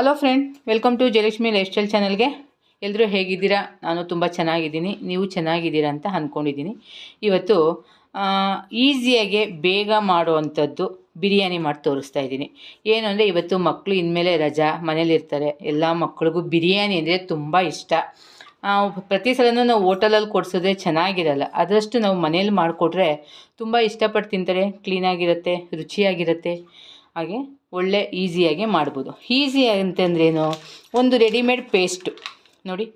Hello friend welcome to Jayalakshmi life style ಚಾನಲ್ಗೆ ಎಲ್ಲರೂ ಹೇಗಿದ್ದೀರಾ? ನಾನು ತುಂಬ ಚೆನ್ನಾಗಿದ್ದೀನಿ. ನೀವು ಚೆನ್ನಾಗಿದ್ದೀರಾ ಅಂತ ಅಂದ್ಕೊಂಡಿದ್ದೀನಿ ಇವತ್ತು ಈಸಿಯಾಗೆ ಬೇಗ ಮಾಡುವಂಥದ್ದು ಬಿರಿಯಾನಿ ಮಾಡಿ ತೋರಿಸ್ತಾ ಇದ್ದೀನಿ. ಏನು ಅಂದರೆ, ಇವತ್ತು ಮಕ್ಕಳು ಇನ್ಮೇಲೆ ರಜಾ ಮನೇಲಿರ್ತಾರೆ ಎಲ್ಲ ಮಕ್ಕಳಿಗೂ ಬಿರಿಯಾನಿ ಅಂದರೆ ತುಂಬ ಇಷ್ಟ. ಪ್ರತಿ ಸಲನೂ ನಾವು ಹೋಟೆಲಲ್ಲಿ ಕೊಡಿಸೋದೇ ಚೆನ್ನಾಗಿರಲ್ಲ. ಅದರಷ್ಟು ನಾವು ಮನೇಲಿ ಮಾಡಿಕೊಟ್ರೆ ತುಂಬ ಇಷ್ಟಪಟ್ಟು ತಿಂತಾರೆ. ಕ್ಲೀನಾಗಿರುತ್ತೆ ರುಚಿಯಾಗಿರುತ್ತೆ. ಹಾಗೆ ಒಳ್ಳೆ ಈಸಿಯಾಗಿ ಮಾಡ್ಬೋದು. ಈಸಿ ಅಂತಂದ್ರೇನು ಒಂದು ರೆಡಿಮೇಡ್ ಪೇಸ್ಟು ನೋಡಿ,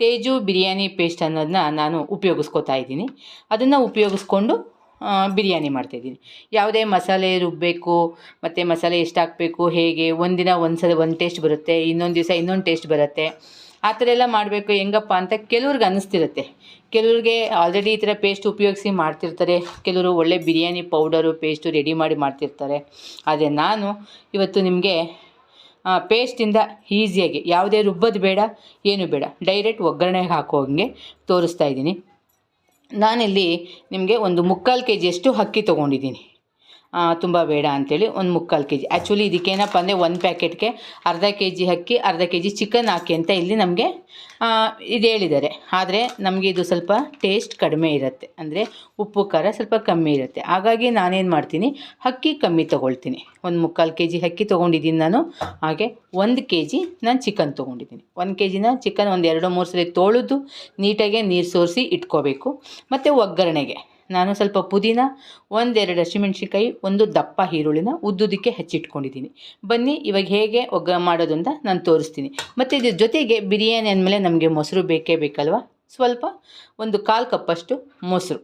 ತೇಜು ಬಿರಿಯಾನಿ ಪೇಸ್ಟ್ ಅನ್ನೋದನ್ನ ನಾನು ಉಪಯೋಗಿಸ್ಕೊತಾ ಇದ್ದೀನಿ. ಅದನ್ನು ಉಪಯೋಗಿಸ್ಕೊಂಡು ಬಿರಿಯಾನಿ ಮಾಡ್ತಾಯಿದ್ದೀನಿ ಯಾವುದೇ ಮಸಾಲೆ ರುಬ್ಬಬೇಕು ಮತ್ತು ಮಸಾಲೆ ಎಷ್ಟು ಹಾಕಬೇಕು ಹೇಗೆ, ಒಂದಿನ ಒಂದು ಸಲ ಒಂದು ಟೇಸ್ಟ್ ಬರುತ್ತೆ, ಇನ್ನೊಂದು ದಿವಸ ಇನ್ನೊಂದು ಟೇಸ್ಟ್ ಬರುತ್ತೆ. ಆ ಥರ ಎಲ್ಲ ಮಾಡಬೇಕು, ಹೆಂಗಪ್ಪ ಅಂತ ಕೆಲವ್ರಿಗೆ ಅನ್ನಿಸ್ತಿರುತ್ತೆ. ಕೆಲವ್ರಿಗೆ ಆಲ್ರೆಡಿ ಈ ಥರ ಪೇಸ್ಟ್ ಉಪಯೋಗಿಸಿ ಮಾಡ್ತಿರ್ತಾರೆ. ಕೆಲವರು ಒಳ್ಳೆ ಬಿರಿಯಾನಿ ಪೌಡರು ಪೇಸ್ಟು ರೆಡಿ ಮಾಡಿ ಮಾಡ್ತಿರ್ತಾರೆ. ಆದರೆ ನಾನು ಇವತ್ತು ನಿಮಗೆ ಪೇಸ್ಟಿಂದ ಈಸಿಯಾಗಿ ಯಾವುದೇ ರುಬ್ಬೋದು ಬೇಡ, ಏನು ಬೇಡ ಡೈರೆಕ್ಟ್ ಒಗ್ಗರಣೆಗೆ ಹಾಕೋ ಹಂಗೆ ತೋರಿಸ್ತಾ ಇದ್ದೀನಿ. ನಾನಿಲ್ಲಿ ನಿಮಗೆ ಒಂದು ಮುಕ್ಕಾಲು ಕೆ ಜಿಯಷ್ಟು ಅಕ್ಕಿ ತೊಗೊಂಡಿದ್ದೀನಿ. ತುಂಬ ಬೇಡ ಅಂಥೇಳಿ ಒಂದು ಮುಕ್ಕಾಲು ಕೆ ಜಿ ಆ್ಯಕ್ಚುಲಿ ಇದಕ್ಕೇನಪ್ಪ ಅಂದರೆ ಒಂದು ಪ್ಯಾಕೆಟ್ಗೆ ಅರ್ಧ ಕೆ ಜಿ ಅಕ್ಕಿ, ಅರ್ಧ ಕೆ ಜಿ ಚಿಕನ್ ಹಾಕಿ ಅಂತ ಇಲ್ಲಿ ನಮಗೆ ಇದು ಹೇಳಿದ್ದಾರೆ. ಆದರೆ ನಮಗೆ ಇದು ಸ್ವಲ್ಪ ಟೇಸ್ಟ್ ಕಡಿಮೆ ಇರುತ್ತೆ. ಅಂದರೆ ಉಪ್ಪು, ಖಾರ ಸ್ವಲ್ಪ ಕಮ್ಮಿ ಇರುತ್ತೆ. ಹಾಗಾಗಿ ನಾನೇನು ಮಾಡ್ತೀನಿ, ಅಕ್ಕಿ ಕಮ್ಮಿ ತೊಗೊಳ್ತೀನಿ. ಒಂದು ಮುಕ್ಕಾಲು ಕೆ ಜಿ ಅಕ್ಕಿ ತೊಗೊಂಡಿದ್ದೀನಿ ನಾನು. ಹಾಗೆ ಒಂದು ಕೆ ಜಿ ನಾನು ಚಿಕನ್ ತೊಗೊಂಡಿದ್ದೀನಿ. ಒಂದು ಕೆ ಜಿನ ಚಿಕನ್ ಒಂದು ಎರಡು ಮೂರು ಸರಿ ತೊಳೆದು ನೀಟಾಗೆ ನೀರು ಸೋರಿಸಿ ಇಟ್ಕೋಬೇಕು. ಮತ್ತು ಒಗ್ಗರಣೆಗೆ. ನಾನು ಸ್ವಲ್ಪ ಪುದೀನ, ಒಂದೆರಡು ಹಸಿಮೆಣ್ಸಿನ್ಕಾಯಿ, ಒಂದು ದಪ್ಪ ಈರುಳ್ಳಿನ ಉದ್ದುದಕ್ಕೆ ಹೆಚ್ಚಿಟ್ಕೊಂಡಿದ್ದೀನಿ. ಬನ್ನಿ, ಇವಾಗ ಹೇಗೆ ಒಗ್ಗ ಮಾಡೋದು ಅಂತ ನಾನು ತೋರಿಸ್ತೀನಿ. ಮತ್ತು ಇದ್ರ ಜೊತೆಗೆ ಬಿರಿಯಾನಿ ಅಂದಮೇಲೆ ನಮಗೆ ಮೊಸರು ಬೇಕೇ ಬೇಕಲ್ವ? ಸ್ವಲ್ಪ ಒಂದು ಕಾಲು ಕಪ್ಪಷ್ಟು ಮೊಸರು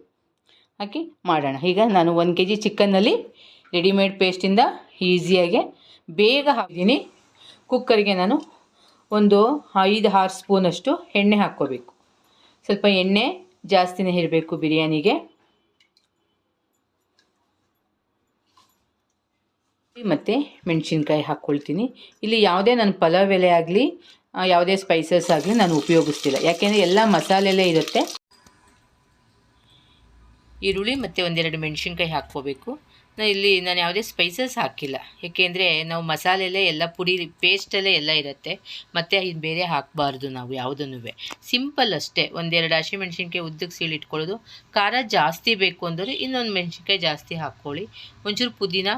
ಹಾಕಿ ಮಾಡೋಣ. ಈಗ ನಾನು ಒಂದು ಕೆ ಜಿ ಚಿಕನ್ನಲ್ಲಿ ರೆಡಿಮೇಡ್ ಪೇಸ್ಟಿಂದ ಈಸಿಯಾಗಿ ಬೇಗ ಹಾಕಿದ್ದೀನಿ ಕುಕ್ಕರಿಗೆ ನಾನು ಒಂದು ಐದು, ಆರು ಸ್ಪೂನಷ್ಟು ಎಣ್ಣೆ ಹಾಕ್ಕೋಬೇಕು. ಸ್ವಲ್ಪ ಎಣ್ಣೆ ಜಾಸ್ತಿನೇ ಇರಬೇಕು ಬಿರಿಯಾನಿಗೆ. ಮತ್ತು ಮೆಣಸಿನ್ಕಾಯಿ ಹಾಕ್ಕೊಳ್ತೀನಿ. ಇಲ್ಲಿ ಯಾವುದೇ ನಾನು ಪಲಾವ್ ಎಲೆ ಆಗಲಿ ಯಾವುದೇ ಸ್ಪೈಸಸ್ ಆಗಲಿ ನಾನು ಉಪಯೋಗಿಸ್ತಿಲ್ಲ. ಯಾಕೆಂದರೆ ಎಲ್ಲ ಮಸಾಲೆಲೆ ಇರುತ್ತೆ. ಈರುಳ್ಳಿ ಮತ್ತು ಒಂದೆರಡು ಮೆಣಸಿನ್ಕಾಯಿ ಹಾಕ್ಕೋಬೇಕು. ನಾನು ಇಲ್ಲಿ ನಾನು ಯಾವುದೇ ಸ್ಪೈಸಸ್ ಹಾಕಿಲ್ಲ. ಏಕೆಂದರೆ ನಾವು ಮಸಾಲೆಯಲ್ಲೇ ಎಲ್ಲ ಪುಡಿ ಪೇಸ್ಟಲ್ಲೇ ಎಲ್ಲ ಇರುತ್ತೆ. ಮತ್ತು ಇದು ಬೇರೆ ಹಾಕಬಾರ್ದು ನಾವು ಯಾವುದನ್ನು. ಸಿಂಪಲ್ ಅಷ್ಟೇ. ಒಂದೆರಡು ಹಸಿಮೆಣ್ಸಿನ್ಕಾಯಿ ಉದ್ದಕ್ಕೆ ಸೀಳಿಟ್ಕೊಳ್ಳೋದು ಖಾರ ಜಾಸ್ತಿ ಬೇಕು ಅಂದರೆ ಇನ್ನೊಂದು ಮೆಣಸಿನ್ಕಾಯಿ ಜಾಸ್ತಿ ಹಾಕ್ಕೊಳ್ಳಿ. ಒಂಚೂರು ಪುದೀನ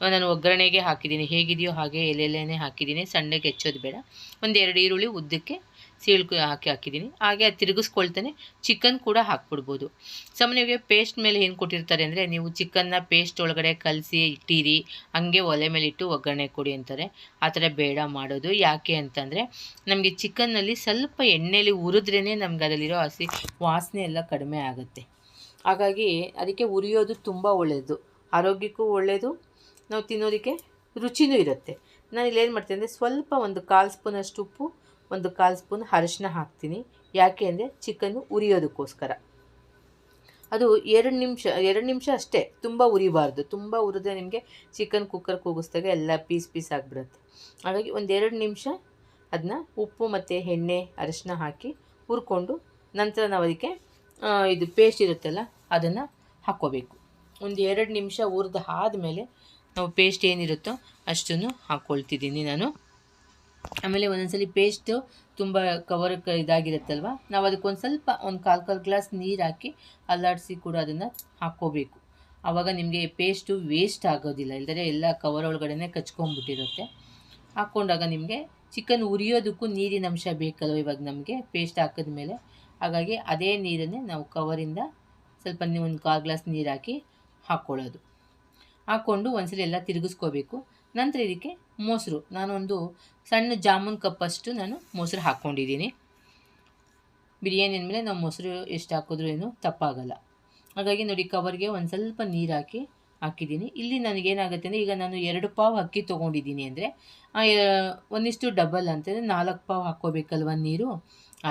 ನಾನು ಒಗ್ಗರಣೆಗೆ ಹಾಕಿದ್ದೀನಿ. ಹೇಗಿದೆಯೋ ಹಾಗೆ ಎಲೆಲೆನೆ ಹಾಕಿದ್ದೀನಿ. ಸಣ್ಣಗೆ ಹೆಚ್ಚೋದು ಬೇಡ. ಒಂದೆರಡು ಈರುಳ್ಳಿ ಉದ್ದಕ್ಕೆ ಸೀಳ್ಕು ಹಾಕಿ ಹಾಕಿದ್ದೀನಿ. ಹಾಗೆ ಅದು ತಿರುಗಿಸ್ಕೊಳ್ತಾನೆ. ಚಿಕನ್ ಕೂಡ ಹಾಕ್ಬಿಡ್ಬೋದು. ಸಾಮಾನ್ಯವಾಗಿ ಪೇಸ್ಟ್ ಮೇಲೆ ಏನು ಕೊಟ್ಟಿರ್ತಾರೆ ಅಂದರೆ ನೀವು ಚಿಕನ್ನ ಪೇಸ್ಟ್ ಒಳಗಡೆ ಕಲಸಿ ಇಟ್ಟಿರಿ. ಹಂಗೆ ಒಲೆ ಮೇಲೆ ಇಟ್ಟು ಒಗ್ಗರಣೆ ಕೊಡಿ ಅಂತಾರೆ. ಆ ಥರ ಬೇಡ ಮಾಡೋದು. ಯಾಕೆ ಅಂತಂದರೆ ನಮಗೆ ಚಿಕನ್ನಲ್ಲಿ ಸ್ವಲ್ಪ ಎಣ್ಣೆಲಿ ಉರಿದ್ರೇ ನಮ್ಗೆ ಅದರಲ್ಲಿರೋ ಹಸಿ ವಾಸನೆ ಎಲ್ಲ ಕಡಿಮೆ ಆಗುತ್ತೆ. ಹಾಗಾಗಿ ಅದಕ್ಕೆ ಉರಿಯೋದು ತುಂಬ ಒಳ್ಳೆಯದು ಆರೋಗ್ಯಕ್ಕೂ ಒಳ್ಳೆಯದು ನಾವು ತಿನ್ನೋದಕ್ಕೆ ರುಚಿನೂ ಇರುತ್ತೆ. ನಾನು ಇಲ್ಲೇನು ಮಾಡ್ತೀನಿ ಅಂದರೆ ಸ್ವಲ್ಪ ಒಂದು ಕಾಲು ಸ್ಪೂನಷ್ಟು ಉಪ್ಪು, ಒಂದು ಕಾಲು ಸ್ಪೂನ್ ಅರಿಶಿನ ಹಾಕ್ತೀನಿ. ಯಾಕೆ ಅಂದರೆ ಚಿಕನ್ನು ಉರಿಯೋದಕ್ಕೋಸ್ಕರ. ಅದು ಎರಡು ನಿಮಿಷ ಎರಡು ನಿಮಿಷ ಅಷ್ಟೇ, ತುಂಬ ಉರಿಬಾರ್ದು. ತುಂಬ ಉರಿದ್ರೆ ನಿಮಗೆ ಚಿಕನ್ ಕುಕ್ಕರ್ ಕೂಗಿಸ್ದಾಗ ಎಲ್ಲ ಪೀಸ್ ಪೀಸ್ ಆಗಿಬಿಡುತ್ತೆ. ಹಾಗಾಗಿ ಒಂದು ಎರಡು ನಿಮಿಷ ಅದನ್ನ ಉಪ್ಪು ಮತ್ತು ಎಣ್ಣೆ ಅರಿಶಿನ ಹಾಕಿ ಹುರ್ಕೊಂಡು ನಂತರ ನಾವು ಅದಕ್ಕೆ ಇದು ಪೇಸ್ಟ್ ಇರುತ್ತಲ್ಲ, ಅದನ್ನು ಹಾಕ್ಕೋಬೇಕು. ಒಂದು ಎರಡು ನಿಮಿಷ ಹುರಿದು ಆದಮೇಲೆ ನಾವು ಪೇಸ್ಟ್ ಏನಿರುತ್ತೋ ಅಷ್ಟನ್ನು ಹಾಕ್ಕೊಳ್ತಿದ್ದೀನಿ ನಾನು. ಆಮೇಲೆ ಒಂದೊಂದ್ಸಲಿ ಪೇಸ್ಟು ತುಂಬ ಕವರ್ ಇದಾಗಿರುತ್ತಲ್ವ? ನಾವು ಅದಕ್ಕೊಂದು ಸ್ವಲ್ಪ, ಒಂದು ಕಾಲು ಕಾಲು ಗ್ಲಾಸ್ ನೀರು ಹಾಕಿ ಅಲ್ಲಾಡಿಸಿ ಕೂಡ ಅದನ್ನು ಹಾಕ್ಕೋಬೇಕು. ಆವಾಗ ನಿಮಗೆ ಪೇಸ್ಟು ವೇಸ್ಟ್ ಆಗೋದಿಲ್ಲ. ಇಲ್ಲದ್ರೆ ಎಲ್ಲ ಕವರ್ ಒಳಗಡೆ ಕಚ್ಕೊಂಡ್ಬಿಟ್ಟಿರುತ್ತೆ. ಹಾಕ್ಕೊಂಡಾಗ ನಿಮಗೆ ಚಿಕನ್ ಉರಿಯೋದಕ್ಕೂ ನೀರಿನ ಅಂಶ ಬೇಕಲ್ವ ಇವಾಗ ನಮಗೆ? ಪೇಸ್ಟ್ ಹಾಕಿದ ಮೇಲೆ ಹಾಗಾಗಿ ಅದೇ ನೀರನ್ನೇ ನಾವು ಕವರಿಂದ ಸ್ವಲ್ಪ ನೀವು ಒಂದು ಕಾಲು ಗ್ಲಾಸ್ ನೀರು ಹಾಕಿ ಹಾಕ್ಕೊಳ್ಳೋದು ಹಾಕ್ಕೊಂಡು ಒಂದ್ಸಲ ಎಲ್ಲ ತಿರುಗಿಸ್ಕೋಬೇಕು. ನಂತರ ಇದಕ್ಕೆ ಮೊಸರು. ನಾನೊಂದು ಸಣ್ಣ ಜಾಮೂನ್ ಕಪ್ಪಷ್ಟು ನಾನು ಮೊಸರು ಹಾಕ್ಕೊಂಡಿದ್ದೀನಿ. ಬಿರಿಯಾನಿ ಅಂದಮೇಲೆ ನಾವು ಮೊಸರು ಎಷ್ಟು ಹಾಕಿದ್ರೂ ಏನು ತಪ್ಪಾಗಲ್ಲ. ಹಾಗಾಗಿ ನೋಡಿ ಕವರ್ಗೆ ಒಂದು ಸ್ವಲ್ಪ ನೀರು ಹಾಕಿ ಹಾಕಿದ್ದೀನಿ. ಇಲ್ಲಿ ನನಗೇನಾಗುತ್ತೆ ಅಂದರೆ ಈಗ ನಾನು ಎರಡು ಪಾವ್ ಅಕ್ಕಿ ತೊಗೊಂಡಿದ್ದೀನಿ ಅಂದರೆ ಒಂದಿಷ್ಟು ಡಬಲ್ ಅಂತಂದರೆ ನಾಲ್ಕು ಪಾವ್ ಹಾಕ್ಕೋಬೇಕಲ್ವ ನೀರು?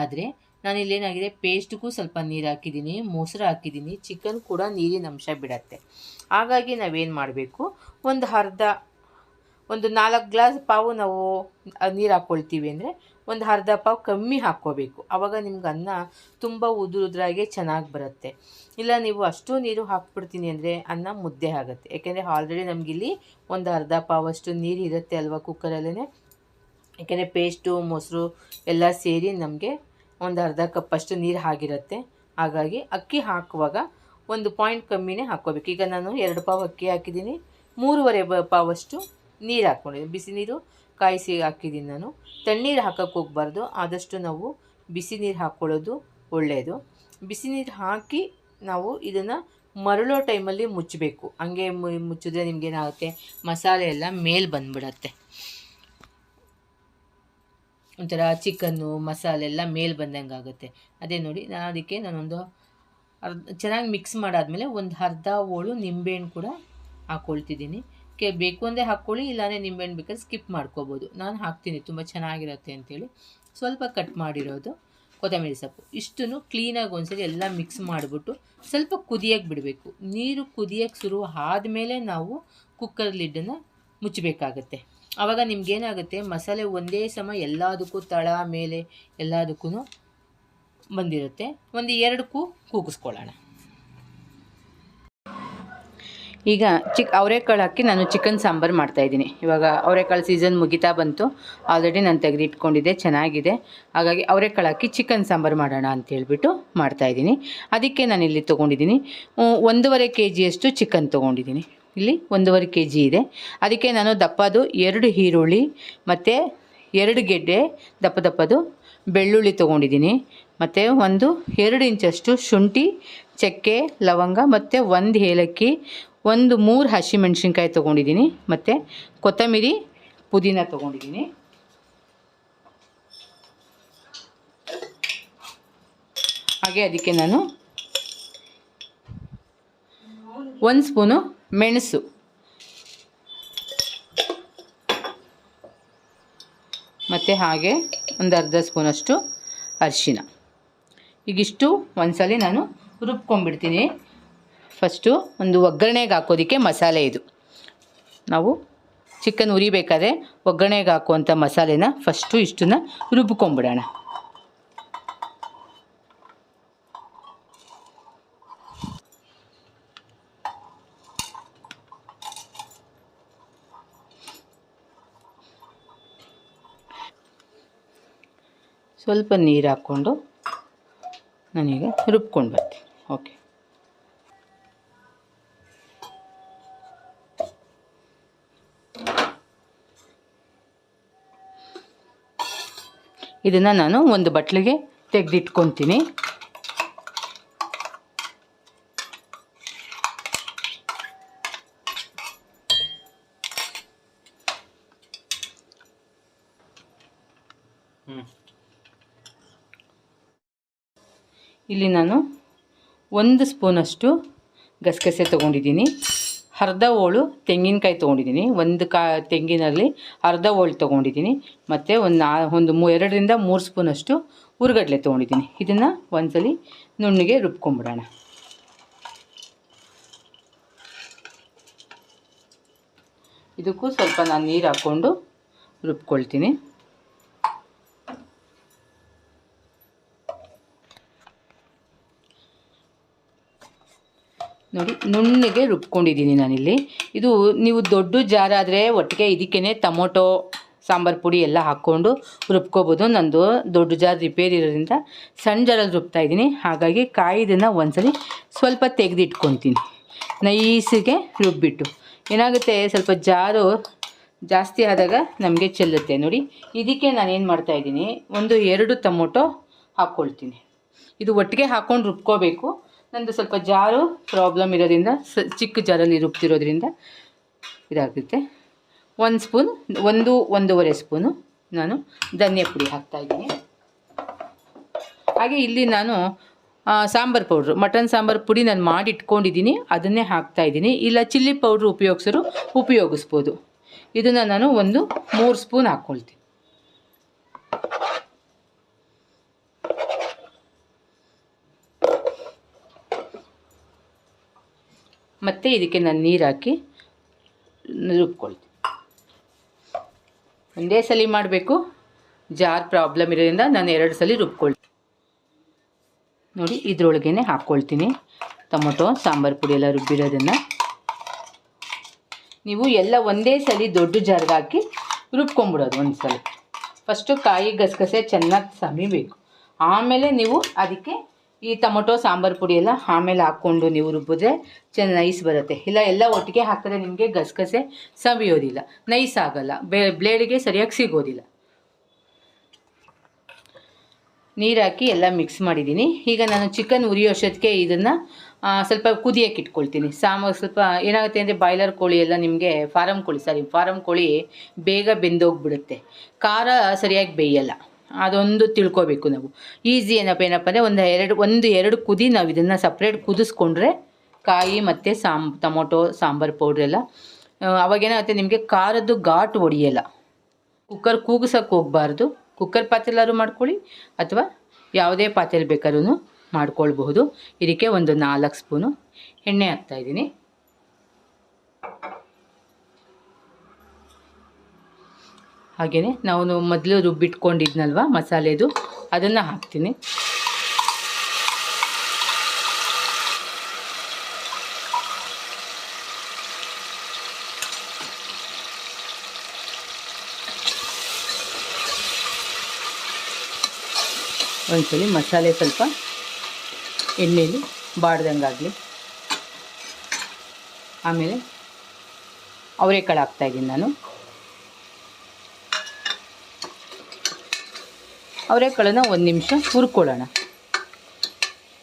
ಆದರೆ ನಾನು ಇಲ್ಲೇನಾಗಿದೆ ಪೇಸ್ಟ್ಗೂ ಸ್ವಲ್ಪ ನೀರು ಹಾಕಿದ್ದೀನಿ, ಮೊಸರು ಹಾಕಿದ್ದೀನಿ ಚಿಕನ್ ಕೂಡ ನೀರಿನ ಅಂಶ ಬಿಡತ್ತೆ. ಹಾಗಾಗಿ ನಾವೇನು ಮಾಡಬೇಕು? ಒಂದು ಅರ್ಧ, ಒಂದು ನಾಲ್ಕು ಗ್ಲಾಸ್ ಪಾವು ನಾವು ನೀರು ಹಾಕ್ಕೊಳ್ತೀವಿ ಅಂದರೆ ಒಂದು ಅರ್ಧ ಪಾವು ಕಮ್ಮಿ ಹಾಕ್ಕೋಬೇಕು. ಆವಾಗ ನಿಮ್ಗೆ ಅನ್ನ ತುಂಬ ಉದುರುದ್ರಾಗೆ ಚೆನ್ನಾಗಿ ಬರುತ್ತೆ. ಇಲ್ಲ ನೀವು ಅಷ್ಟು ನೀರು ಹಾಕ್ಬಿಡ್ತೀನಿ ಅಂದರೆ ಅನ್ನ ಮುದ್ದೆ ಆಗುತ್ತೆ. ಯಾಕೆಂದರೆ ಆಲ್ರೆಡಿ ನಮಗಿಲ್ಲಿ ಒಂದು ಅರ್ಧ ಪಾವಷ್ಟು ನೀರು ಇರುತ್ತೆ ಅಲ್ವಾ ಕುಕ್ಕರಲ್ಲೇ ಯಾಕೆಂದರೆ ಪೇಸ್ಟು ಮೊಸರು ಎಲ್ಲ ಸೇರಿ ನಮಗೆ ಒಂದು ಅರ್ಧ ಕಪ್ಪಷ್ಟು ನೀರು ಆಗಿರುತ್ತೆ. ಹಾಗಾಗಿ ಅಕ್ಕಿ ಹಾಕುವಾಗ ಒಂದು ಪಾಯಿಂಟ್ ಕಮ್ಮಿನೇ ಹಾಕ್ಕೋಬೇಕು. ಈಗ ನಾನು ಎರಡು ಪಾವು ಅಕ್ಕಿ ಹಾಕಿದ್ದೀನಿ. ಮೂರುವರೆ ಪಾವಷ್ಟು ನೀರು ಹಾಕ್ಕೊಂಡಿದ್ದೀನಿ. ಬಿಸಿ ನೀರು ಕಾಯಿಸಿ ಹಾಕಿದ್ದೀನಿ ನಾನು. ತಣ್ಣೀರು ಹಾಕೋಕ್ಕೆ ಹೋಗಬಾರ್ದು. ಆದಷ್ಟು ನಾವು ಬಿಸಿ ನೀರು ಹಾಕ್ಕೊಳ್ಳೋದು ಒಳ್ಳೆಯದು ಬಿಸಿ ನೀರು ಹಾಕಿ ನಾವು ಇದನ್ನು ಮರಳೋ ಟೈಮಲ್ಲಿ ಮುಚ್ಚಬೇಕು. ಹಂಗೆ ಮುಚ್ಚಿದ್ರೆ ನಿಮಗೇನಾಗುತ್ತೆ ಮಸಾಲೆ ಎಲ್ಲ ಮೇಲೆ ಬಂದ್ಬಿಡತ್ತೆ. ಒಂಥರ ಚಿಕನ್ನು ಮಸಾಲೆ ಎಲ್ಲ ಮೇಲೆ ಬಂದಂಗೆ ಆಗುತ್ತೆ ಅದೇ ನೋಡಿ, ನಾನು ಅದಕ್ಕೆ ನಾನೊಂದು ಅರ್ಧ, ಚೆನ್ನಾಗಿ ಮಿಕ್ಸ್ ಮಾಡಾದಮೇಲೆ ಒಂದು ಅರ್ಧ ಹೋಳು ನಿಂಬೆಹಣ್ಣು ಕೂಡ ಹಾಕ್ಕೊಳ್ತಿದ್ದೀನಿ ಕೆ, ಬೇಕು ಅಂದರೆ ಹಾಕ್ಕೊಳ್ಳಿ, ಇಲ್ಲಾಂದರೆ ನಿಂಬೆಹಣ್ಣು ಬೇಕಾದ್ರೆ ಸ್ಕಿಪ್ ಮಾಡ್ಕೋಬೋದು. ನಾನು ಹಾಕ್ತೀನಿ, ತುಂಬ ಚೆನ್ನಾಗಿರುತ್ತೆ ಅಂತೇಳಿ. ಸ್ವಲ್ಪ ಕಟ್ ಮಾಡಿರೋದು ಕೊತ್ತಂಬರಿ ಸೊಪ್ಪು. ಇಷ್ಟನ್ನು ಕ್ಲೀನಾಗಿ ಒಂದ್ಸರಿ ಎಲ್ಲ ಮಿಕ್ಸ್ ಮಾಡಿಬಿಟ್ಟು ಸ್ವಲ್ಪ ಕುದಿಯೋಕೆ ಬಿಡಬೇಕು. ನೀರು ಕುದಿಯೋಕೆ ಶುರು ಆದಮೇಲೆ ನಾವು ಕುಕ್ಕರ್ ಲಿಡ್ಡನ್ನು ಮುಚ್ಚಬೇಕಾಗತ್ತೆ. ಆವಾಗ ನಿಮ್ಗೇನಾಗುತ್ತೆ, ಮಸಾಲೆ ಒಂದೇ ಸಮ ಎಲ್ಲದಕ್ಕೂ ತಳ, ಮೇಲೆ ಎಲ್ಲದಕ್ಕೂ ಬಂದಿರುತ್ತೆ. ಒಂದು ಎರಡಕ್ಕೂ ಕೂಗಿಸ್ಕೊಳ್ಳೋಣ. ಈಗ ಚಿಕ್ ಅವರೆಕಾಳು ಹಾಕಿ ನಾನು ಚಿಕನ್ ಸಾಂಬಾರು ಮಾಡ್ತಾಯಿದ್ದೀನಿ ಇವಾಗ ಅವರೆಕಾಳು ಸೀಸನ್ ಮುಗಿತಾ ಬಂತು. ಆಲ್ರೆಡಿ ನಾನು ತೆಗೆದಿಟ್ಕೊಂಡಿದ್ದೆ, ಚೆನ್ನಾಗಿದೆ. ಹಾಗಾಗಿ ಅವರೆಕಾಳು ಹಾಕಿ ಚಿಕನ್ ಸಾಂಬಾರು ಮಾಡೋಣ ಅಂತ ಹೇಳ್ಬಿಟ್ಟು ಮಾಡ್ತಾಯಿದ್ದೀನಿ ಅದಕ್ಕೆ ನಾನು ಇಲ್ಲಿ ತೊಗೊಂಡಿದ್ದೀನಿ ಒಂದೂವರೆ ಕೆ ಜಿಯಷ್ಟು ಚಿಕನ್ ತೊಗೊಂಡಿದ್ದೀನಿ. ಇಲ್ಲಿ ಒಂದೂವರೆ ಕೆ ಜಿ ಇದೆ. ಅದಕ್ಕೆ ನಾನು ದಪ್ಪದು ಎರಡು ಈರುಳ್ಳಿ ಮತ್ತು ಎರಡು ಗೆಡ್ಡೆ, ದಪ್ಪ ದಪ್ಪದು ಬೆಳ್ಳುಳ್ಳಿ ತೊಗೊಂಡಿದ್ದೀನಿ. ಮತ್ತು ಒಂದು ಎರಡು ಇಂಚಷ್ಟು ಶುಂಠಿ, ಚಕ್ಕೆ, ಲವಂಗ ಮತ್ತು ಒಂದು ಏಲಕ್ಕಿ, ಒಂದು ಮೂರು ಹಸಿಮೆಣ್ಸಿನ್ಕಾಯಿ ತೊಗೊಂಡಿದ್ದೀನಿ. ಮತ್ತು ಕೊತ್ತಂಬರಿ, ಪುದೀನ ತೊಗೊಂಡಿದ್ದೀನಿ. ಹಾಗೆ ಅದಕ್ಕೆ ನಾನು ಒಂದು ಸ್ಪೂನು ಮೆಣಸು. ಮತ್ತು ಹಾಗೆ ಒಂದು ಅರ್ಧ ಸ್ಪೂನಷ್ಟು ಅರಿಶಿನ. ಈಗಿಷ್ಟು ಒಂದ್ಸಲಿ ನಾನು ರುಬ್ಕೊಂಡ್ಬಿಡ್ತೀನಿ. ಫಸ್ಟು ಒಂದು ಒಗ್ಗರಣೆಗೆ ಹಾಕೋದಕ್ಕೆ ಮಸಾಲೆ ಇದು. ನಾವು ಚಿಕನ್ ಉರಿಬೇಕಾದ್ರೆ ಒಗ್ಗರಣೆಗೆ ಹಾಕುವಂಥ ಮಸಾಲೆನ ಫಸ್ಟು ಇಷ್ಟನ್ನ ರುಬ್ಕೊಂಬಿಡೋಣ ಸ್ವಲ್ಪ ನೀರು ಹಾಕ್ಕೊಂಡು ನಾನೀಗ ರುಬ್ಕೊಂಡು ಬರ್ತೀನಿ. ಓಕೆ ಇದನ್ನು ನಾನು ಒಂದು ಬಟ್ಲಿಗೆ ತೆಗೆದಿಟ್ಕೊತೀನಿ. ಇಲ್ಲಿ ನಾನು ಒಂದು ಸ್ಪೂನಷ್ಟು ಗಸಗಸೆ ತೊಗೊಂಡಿದ್ದೀನಿ. ಅರ್ಧ ಹೋಳು ತೆಂಗಿನಕಾಯಿ ತೊಗೊಂಡಿದ್ದೀನಿ. ಒಂದು ಕಾ ತೆಂಗಿನಲ್ಲಿ ಅರ್ಧ ಹೋಳು ತೊಗೊಂಡಿದ್ದೀನಿ. ಮತ್ತು ಒಂದು ನಾ ಒಂದು ಮೂ ಎರಡರಿಂದ ಮೂರು ಸ್ಪೂನಷ್ಟು ಹುರುಗಡ್ಲೆ ತೊಗೊಂಡಿದ್ದೀನಿ. ಇದನ್ನು ಒಂದ್ಸಲಿ ನುಣ್ಣಿಗೆ ರುಬ್ಕೊಂಬಿಡೋಣ. ಇದಕ್ಕೂ ಸ್ವಲ್ಪ ನಾನು ನೀರು ಹಾಕ್ಕೊಂಡು ರುಬ್ಕೊಳ್ತೀನಿ. ನೋಡಿ, ನುಣ್ಣಗೆ ರುಬ್ಕೊಂಡಿದ್ದೀನಿ ನಾನಿಲ್ಲಿ. ಇದು ನೀವು ದೊಡ್ಡ ಜಾರಾದರೆ ಒಟ್ಟಿಗೆ ಇದಕ್ಕೇ ಟೊಮೊಟೊ, ಸಾಂಬಾರು ಪುಡಿ ಎಲ್ಲ ಹಾಕ್ಕೊಂಡು ರುಬ್ಕೋಬೋದು. ನಂದು ದೊಡ್ಡ ಜಾರ್ ರಿಪೇರಿ ಇರೋದ್ರಿಂದ ಸಣ್ಣ ಜಾರಲ್ಲಿ ರುಬ್ತಾ ಇದ್ದೀನಿ. ಹಾಗಾಗಿ ಕಾಯಿದನ್ನು ಒಂದ್ಸಲಿ ಸ್ವಲ್ಪ ತೆಗೆದಿಟ್ಕೊತೀನಿ. ನೈಸಿಗೆ ರುಬ್ಬಿಟ್ಟು. ಏನಾಗುತ್ತೆ, ಸ್ವಲ್ಪ ಜಾರು ಜಾಸ್ತಿ ಆದಾಗ ನಮಗೆ ಚೆಲ್ಲುತ್ತೆ. ನೋಡಿ, ಇದಕ್ಕೆ ನಾನು ಏನು ಮಾಡ್ತಾಯಿದ್ದೀನಿ ಒಂದು ಎರಡು ಟೊಮೊಟೊ ಹಾಕ್ಕೊಳ್ತೀನಿ. ಇದು ಒಟ್ಟಿಗೆ ಹಾಕ್ಕೊಂಡು ರುಬ್ಕೋಬೇಕು. ನಂದು ಸ್ವಲ್ಪ ಜಾರು ಪ್ರಾಬ್ಲಮ್ ಇರೋದ್ರಿಂದ ಸ, ಚಿಕ್ಕ ಜಾರಲ್ಲಿ ರುಬ್ತಿರೋದ್ರಿಂದ ಇದಾಗುತ್ತೆ. ಒಂದು ಸ್ಪೂನ್ ಒಂದು, ಒಂದೂವರೆ ಸ್ಪೂನು ನಾನು ಧನಿಯಾ ಪುಡಿ ಹಾಕ್ತಾಯಿದ್ದೀನಿ ಹಾಗೆ ಇಲ್ಲಿ ನಾನು ಸಾಂಬಾರು ಸಾಂಬಾರ್ ಪೌಡ್ರು, ಮಟನ್ ಸಾಂಬಾರು ಪುಡಿ ನಾನು ಮಾಡಿ ಇಟ್ಕೊಂಡಿದ್ದೀನಿ ಅದನ್ನೇ ಹಾಕ್ತಾಯಿದ್ದೀನಿ ಇಲ್ಲ, ಚಿಲ್ಲಿ ಪೌಡ್ರು ಉಪಯೋಗಿಸೋರು ಉಪಯೋಗಿಸ್ಬೋದು. ಇದನ್ನು ನಾನು ಒಂದು ಮೂರು ಸ್ಪೂನ್ ಹಾಕ್ಕೊಳ್ತೀನಿ. ಮತ್ತು ಇದಕ್ಕೆ ನಾನು ನೀರು ಹಾಕಿ ರುಬ್ಕೊಳ್ತೀನಿ. ಒಂದೇ ಸಲ ಮಾಡಬೇಕು. ಜಾರ್ ಪ್ರಾಬ್ಲಮ್ ಇರೋದ್ರಿಂದ ನಾನು ಎರಡು ಸಲ ರುಬ್ಕೊಳ್ತೀನಿ. ನೋಡಿ ಇದ್ರೊಳಗೇ ಹಾಕ್ಕೊಳ್ತೀನಿ ಟೊಮೊಟೊ, ಸಾಂಬಾರು ಪುಡಿ ಎಲ್ಲ ರುಬ್ಬಿರೋದನ್ನು. ನೀವು ಎಲ್ಲ ಒಂದೇ ಸಲ ದೊಡ್ಡ ಜಾರ್ಗೆ ಹಾಕಿ ರುಬ್ಕೊಂಬಿಡೋದು ಒಂದು ಸಲ. ಫಸ್ಟು ಕಾಯಿ ಗಸಗಸೆ ಚೆನ್ನಾಗಿ ಸಮಿಬೇಕು. ಆಮೇಲೆ ನೀವು ಅದಕ್ಕೆ ಈ ಟೊಮೊಟೊ, ಸಾಂಬಾರು ಪುಡಿ ಎಲ್ಲ ಆಮೇಲೆ ಹಾಕ್ಕೊಂಡು ನೀವು ರುಬ್ಬಿದ್ರೆ ಚೆನ್ನ ನೈಸ್ ಬರುತ್ತೆ. ಇಲ್ಲ, ಎಲ್ಲ ಒಟ್ಟಿಗೆ ಹಾಕಿದ್ರೆ ನಿಮಗೆ ಗಸಗಸೆ ಸವಿಯೋದಿಲ್ಲ. ನೈಸ್ ಆಗಲ್ಲ. ಬೇ ಬ್ಲೇಡಿಗೆ ಸರಿಯಾಗಿ ಸಿಗೋದಿಲ್ಲ. ನೀರು ಹಾಕಿ ಎಲ್ಲ ಮಿಕ್ಸ್ ಮಾಡಿದ್ದೀನಿ. ಈಗ ನಾನು ಚಿಕನ್ ಉರಿಯೋ ಅಷ್ಟೊತ್ತಿಗೆ ಇದನ್ನು ಸ್ವಲ್ಪ ಕುದಿಯೋಕೆ ಇಟ್ಕೊಳ್ತೀನಿ. ಸಾಂಬಾರು ಸ್ವಲ್ಪ ಏನಾಗುತ್ತೆ ಅಂದರೆ ಬಾಯ್ಲರ್ ಕೋಳಿ ಎಲ್ಲ ನಿಮಗೆ ಫಾರಮ್ ಕೋಳಿ ಸಾರಿ ಫಾರಮ್ ಕೋಳಿ ಬೇಗ ಬೆಂದೋಗ್ಬಿಡುತ್ತೆ. ಖಾರ ಸರಿಯಾಗಿ ಬೇಯಲ್ಲ. ಅದೊಂದು ತಿಳ್ಕೊಬೇಕು ನಾವು. ಈಸಿ ಏನಪ್ಪ ಏನಪ್ಪ ಅಂದರೆ ಒಂದು ಎರಡು ಒಂದು ಎರಡು ಕುದಿ ನಾವು ಇದನ್ನು ಸಪ್ರೇಟ್ ಕುದಿಸ್ಕೊಂಡ್ರೆ ಕಾಯಿ ಮತ್ತು ಸಾಂಬ್ ಟೊಮೊಟೊ, ಸಾಂಬಾರು ಪೌಡ್ರ್ ಎಲ್ಲ ಅವಾಗೇನಾಗುತ್ತೆ ನಿಮಗೆ ಖಾರದ್ದು ಘಾಟ್ ಹೊಡಿಯಲ್ಲ ಕುಕ್ಕರ್ ಕೂಗಿಸೋಕೆ ಹೋಗಬಾರ್ದು. ಕುಕ್ಕರ್ ಪಾತ್ರೆಲಾದ್ರು ಮಾಡ್ಕೊಳ್ಳಿ ಅಥವಾ ಯಾವುದೇ ಪಾತ್ರೆಲಿ ಬೇಕಾದ್ರೂ ಮಾಡ್ಕೊಳ್ಬಹುದು. ಇದಕ್ಕೆ ಒಂದು ನಾಲ್ಕು ಸ್ಪೂನು ಎಣ್ಣೆ ಹಾಕ್ತಾಯಿದ್ದೀನಿ ಹಾಗೆಯೇ ನಾವು ಮೊದಲು ರುಬ್ಬಿಟ್ಕೊಂಡಿದ್ನಲ್ವ ಮಸಾಲೆದು? ಅದನ್ನು ಹಾಕ್ತೀನಿ. ಒಂದ್ಸಲಿ ಮಸಾಲೆ ಸ್ವಲ್ಪ ಎಣ್ಣೆಲಿ ಬಾಡ್ದಂಗಾಗಲಿ ಆಮೇಲೆ ಅವರೆಕಾಳು ಹಾಕ್ತಾಯಿದ್ದೀನಿ ನಾನು. ಅವರೆಕಾಳನ್ನ ಒಂದು ನಿಮಿಷ ಹುರ್ಕೊಳ್ಳೋಣ.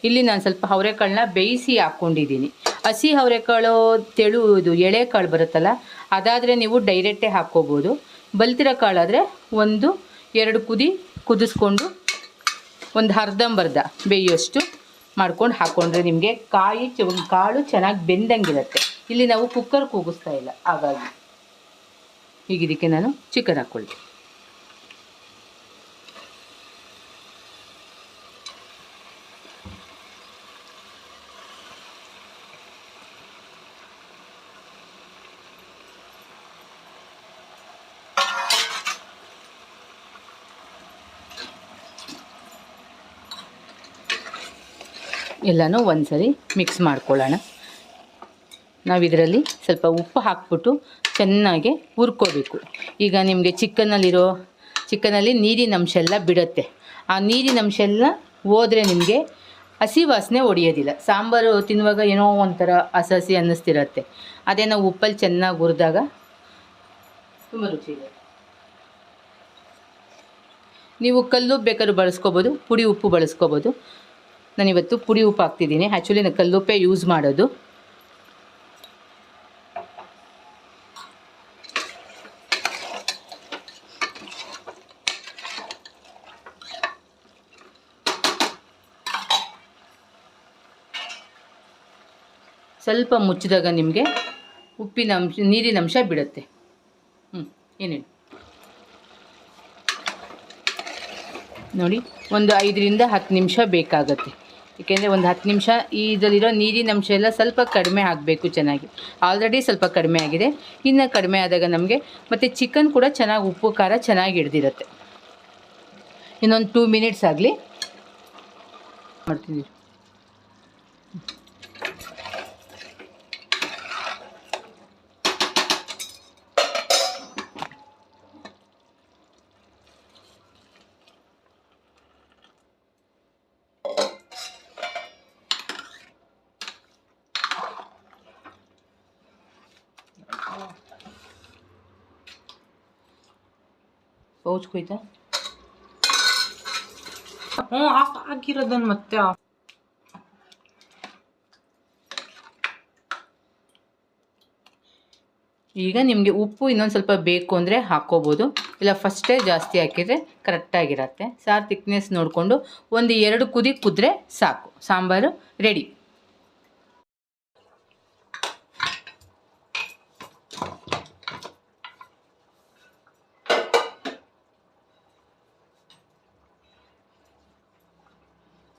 ಇಲ್ಲಿ ನಾನು ಸ್ವಲ್ಪ ಅವರೆಕಾಳನ್ನ ಬೇಯಿಸಿ ಹಾಕ್ಕೊಂಡಿದ್ದೀನಿ ಹಸಿ ಅವರೆಕಾಳು, ತೆಳು, ಇದು ಎಳೆಕಾಳು ಬರುತ್ತಲ್ಲ, ಅದಾದರೆ ನೀವು ಡೈರೆಕ್ಟೇ ಹಾಕ್ಕೋಬೋದು. ಬಲ್ತಿರೋ ಕಾಳಾದರೆ ಒಂದು, ಎರಡು ಕುದಿ ಕುದಿಸ್ಕೊಂಡು ಒಂದು ಅರ್ಧಂಬರ್ಧ ಬೇಯೋಷ್ಟು ಮಾಡ್ಕೊಂಡು ಹಾಕ್ಕೊಂಡ್ರೆ ನಿಮಗೆ ಕಾಯಿ ಚ ಕಾಳು ಚೆನ್ನಾಗಿ ಬೆಂದಂಗಿರುತ್ತೆ. ಇಲ್ಲಿ ನಾವು ಕುಕ್ಕರ್ ಕೂಗಿಸ್ತಾ ಇಲ್ಲ, ಹಾಗಾಗಿ. ಈಗ ಇದಕ್ಕೆ ನಾನು ಚಿಕನ್ ಹಾಕ್ಕೊಳ್ತೀನಿ. ಎಲ್ಲನೂ ಒಂದ್ಸರಿ ಮಿಕ್ಸ್ ಮಾಡ್ಕೊಳ್ಳೋಣ. ನಾವು ಇದರಲ್ಲಿ ಸ್ವಲ್ಪ ಉಪ್ಪು ಹಾಕ್ಬಿಟ್ಟು ಚೆನ್ನಾಗಿ ಹುರ್ಕೋಬೇಕು. ಈಗ ನಿಮಗೆ ಚಿಕ್ಕನಲ್ಲಿರೋ ಚಿಕನಲ್ಲಿ ನೀರಿನ ಅಂಶ ಎಲ್ಲ ಬಿಡುತ್ತೆ. ಆ ನೀರಿನ ಅಂಶ ಎಲ್ಲ ಹೋದರೆ ನಿಮಗೆ ಹಸಿ ವಾಸನೆ ಹೊಡೆಯೋದಿಲ್ಲ ಸಾಂಬಾರು ತಿನ್ನುವಾಗ ಏನೋ ಒಂಥರ ಹಸಿ ಹಸಿ ಅನ್ನಿಸ್ತಿರತ್ತೆ. ಅದೇ ನಾವು ಉಪ್ಪಲ್ಲಿ ಚೆನ್ನಾಗಿ ಹುರಿದಾಗ ತುಂಬ ರುಚಿ ಇದೆ. ನೀವು ಕಲ್ಲು ಬೇಕಾದ್ರೂ ಬಳಸ್ಕೋಬೋದು, ಪುಡಿ ಉಪ್ಪು ಬಳಸ್ಕೋಬೋದು. ನಾನಿವತ್ತು ಪುಡಿ ಉಪ್ಪು ಹಾಕ್ತಿದ್ದೀನಿ. ಆ್ಯಕ್ಚುಲಿ ನಾನು ಕಲ್ಲುಪ್ಪೆ ಯೂಸ್ ಮಾಡೋದು. ಸ್ವಲ್ಪ ಮುಚ್ಚಿದಾಗ ನಿಮಗೆ ಉಪ್ಪಿನ ಅಂಶ, ನೀರಿನ ಬಿಡುತ್ತೆ. ಹ್ಞೂ ಏನೇನು ನೋಡಿ, ಒಂದು ಐದರಿಂದ ಹತ್ತು ನಿಮಿಷ ಬೇಕಾಗತ್ತೆ. ಏಕೆಂದರೆ ಒಂದು ಹತ್ತು ನಿಮಿಷ ಇದರಲ್ಲಿರೋ ನೀರಿನ ಅಂಶ ಎಲ್ಲ ಸ್ವಲ್ಪ ಕಡಿಮೆ ಆಗಬೇಕು ಚೆನ್ನಾಗಿ. ಆಲ್ರೆಡಿ ಸ್ವಲ್ಪ ಕಡಿಮೆ ಆಗಿದೆ. ಇನ್ನು ಕಡಿಮೆ ಆದಾಗ ನಮಗೆ ಮತ್ತು ಚಿಕನ್ ಕೂಡ ಚೆನ್ನಾಗಿ ಉಪ್ಪು, ಖಾರ ಚೆನ್ನಾಗಿ ಹಿಡ್ದಿರುತ್ತೆ. ಇನ್ನೊಂದು ಟೂ ಮಿನಿಟ್ಸ್ ಆಗಲಿ. ಮಾಡ್ತಿದ್ದೀವಿ ಪೌಚ್ ಕೊಯ್ತ ಹ್ಞೂ ಆಫ್ ಆಗಿರೋದನ್ನ ಮತ್ತೆ ಆಫ್ ಈಗ ನಿಮಗೆ ಉಪ್ಪು ಇನ್ನೊಂದು ಸ್ವಲ್ಪ ಬೇಕು ಅಂದರೆ ಹಾಕ್ಕೋಬೋದು. ಇಲ್ಲ ಫಸ್ಟೇ ಜಾಸ್ತಿ ಹಾಕಿದರೆ ಕರೆಕ್ಟಾಗಿರತ್ತೆ ಸಾರು ತಿಕ್ನೆಸ್ ನೋಡಿಕೊಂಡು ಒಂದು ಎರಡು ಕುದಿ ಕುದ್ರೆ ಸಾಕು. ಸಾಂಬಾರು ರೆಡಿ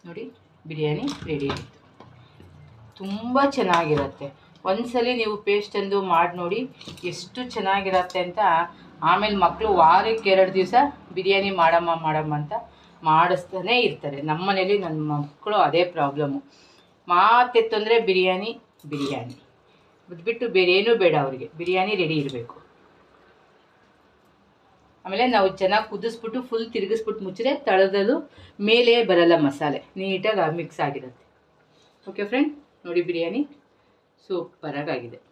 ನೋಡಿ ಬಿರಿಯಾನಿ ರೆಡಿ ಆಯಿತು ತುಂಬ ಚೆನ್ನಾಗಿರುತ್ತೆ. ಒಂದ್ಸಲಿ ನೀವು ಪೇಸ್ಟ್ ತಂದು ಮಾಡಿ ನೋಡಿ ಎಷ್ಟು ಚೆನ್ನಾಗಿರತ್ತೆ ಅಂತ. ಆಮೇಲೆ ಮಕ್ಕಳು ವಾರಕ್ಕೆ ಎರಡು ದಿವಸ ಬಿರಿಯಾನಿ ಮಾಡಮ್ಮ ಮಾಡಮ್ಮ ಅಂತ ಮಾಡಿಸ್ತಾನೇ ಇರ್ತಾರೆ. ನಮ್ಮ ಮನೇಲಿ ನನ್ನ ಮಕ್ಕಳು ಅದೇ ಪ್ರಾಬ್ಲಮ್ಮು ಮಾತೆತ್ತಂದರೆ ಬಿರಿಯಾನಿ ಬಿರಿಯಾನಿ. ಬಿಟ್ಟು ಬೇರೆ ಏನೂ ಬೇಡ ಅವರಿಗೆ. ಬಿರಿಯಾನಿ ರೆಡಿ ಇರಬೇಕು. ಆಮೇಲೆ ನಾವು ಚೆನ್ನಾಗಿ ಕುದಿಸ್ಬಿಟ್ಟು ಫುಲ್ ತಿರುಗಿಸ್ಬಿಟ್ಟು ಮುಚ್ಚಿದ್ರೆ ತಳದಲ್ಲೂ ಮೇಲೆ ಬರಲ್ಲ ಮಸಾಲೆ. ನೀಟಾಗಿ ಮಿಕ್ಸ್ ಆಗಿರುತ್ತೆ. ಓಕೆ ಫ್ರೆಂಡ್ ನೋಡಿ ಬಿರಿಯಾನಿ. ಸೂಪರಾಗಿ ಆಗಿದೆ